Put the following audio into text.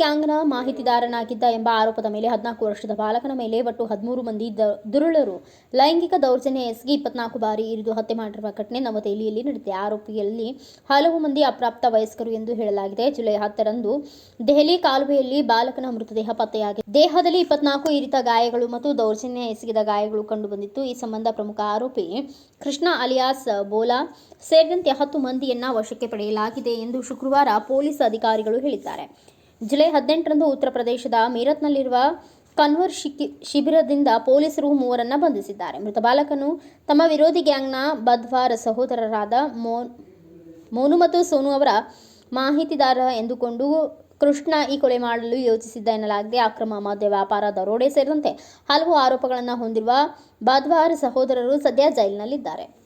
ಗ್ಯಾಂಗ್ನ ಮಾಹಿತಿದಾರನಾಗಿದ್ದ ಎಂಬ ಆರೋಪದ ಮೇಲೆ ಹದಿನಾಲ್ಕು ವರ್ಷದ ಬಾಲಕನ ಮೇಲೆ ಒಟ್ಟು ಹದಿಮೂರು ಮಂದಿ ದುರುಳರು. ಲೈಂಗಿಕ ದೌರ್ಜನ್ಯ ಎಸಗಿ ಇಪ್ಪತ್ನಾಲ್ಕು ಬಾರಿ ಇರಿದು ಹತ್ಯೆ ಮಾಡಿರುವ ಘಟನೆ ನವದೆಹಲಿಯಲ್ಲಿ ನಡೆದಿದೆ. ಆರೋಪಿಯಲ್ಲಿ ಹಲವು ಮಂದಿ ಅಪ್ರಾಪ್ತ ವಯಸ್ಕರು ಎಂದು ಹೇಳಲಾಗಿದೆ. ಜುಲೈ ಹತ್ತರಂದು ದೆಹಲಿ ಕಾಲುವೆಯಲ್ಲಿ ಬಾಲಕನ ಮೃತದೇಹ ಪತ್ತೆಯಾಗಿದೆ. ದೇಹದಲ್ಲಿ ಇಪ್ಪತ್ನಾಲ್ಕು ಇರಿತ ಗಾಯಗಳು ಮತ್ತು ದೌರ್ಜನ್ಯ ಎಸಗಿದ ಗಾಯಗಳು ಕಂಡುಬಂದಿತ್ತು. ಈ ಸಂಬಂಧ ಪ್ರಮುಖ ಆರೋಪಿ ಕೃಷ್ಣ ಅಲಿಯಾಸ್ ಬೋಲಾ ಸೇರಿದಂತೆ ಹತ್ತು ಮಂದಿಯನ್ನ ವಶಕ್ಕೆ ಪಡೆಯಲಾಗಿದೆ ಎಂದು ಶುಕ್ರವಾರ ಪೊಲೀಸ್ ಅಧಿಕಾರಿಗಳು ಹೇಳಿದ್ದಾರೆ. ಜುಲೈ ಹದಿನೆಂಟರಂದು ಉತ್ತರ ಪ್ರದೇಶದ ಮೀರತ್ನಲ್ಲಿರುವ ಕನ್ವರ್ ಶಿಬಿರದಿಂದ ಪೊಲೀಸರು ಮೂವರನ್ನ ಬಂಧಿಸಿದ್ದಾರೆ. ಮೃತ ಬಾಲಕನು ತಮ್ಮ ವಿರೋಧಿ ಗ್ಯಾಂಗ್ನ ಬದ್ವಾರ ಸಹೋದರರಾದ ಮೋನು ಮತ್ತು ಸೋನು ಅವರ ಮಾಹಿತಿದಾರ ಎಂದುಕೊಂಡು ಕೃಷ್ಣ ಈ ಕೊಲೆ ಮಾಡಲು ಯೋಚಿಸಿದ್ದ ಎನ್ನಲಾಗಿದೆ. ಅಕ್ರಮ ಮದ್ಯ ವ್ಯಾಪಾರ, ದರೋಡೆ ಸೇರಿದಂತೆ ಹಲವು ಆರೋಪಗಳನ್ನು ಹೊಂದಿರುವ ಬಾದ್ವಾರ್ ಸಹೋದರರು ಸದ್ಯ ಜೈಲಿನಲ್ಲಿದ್ದಾರೆ.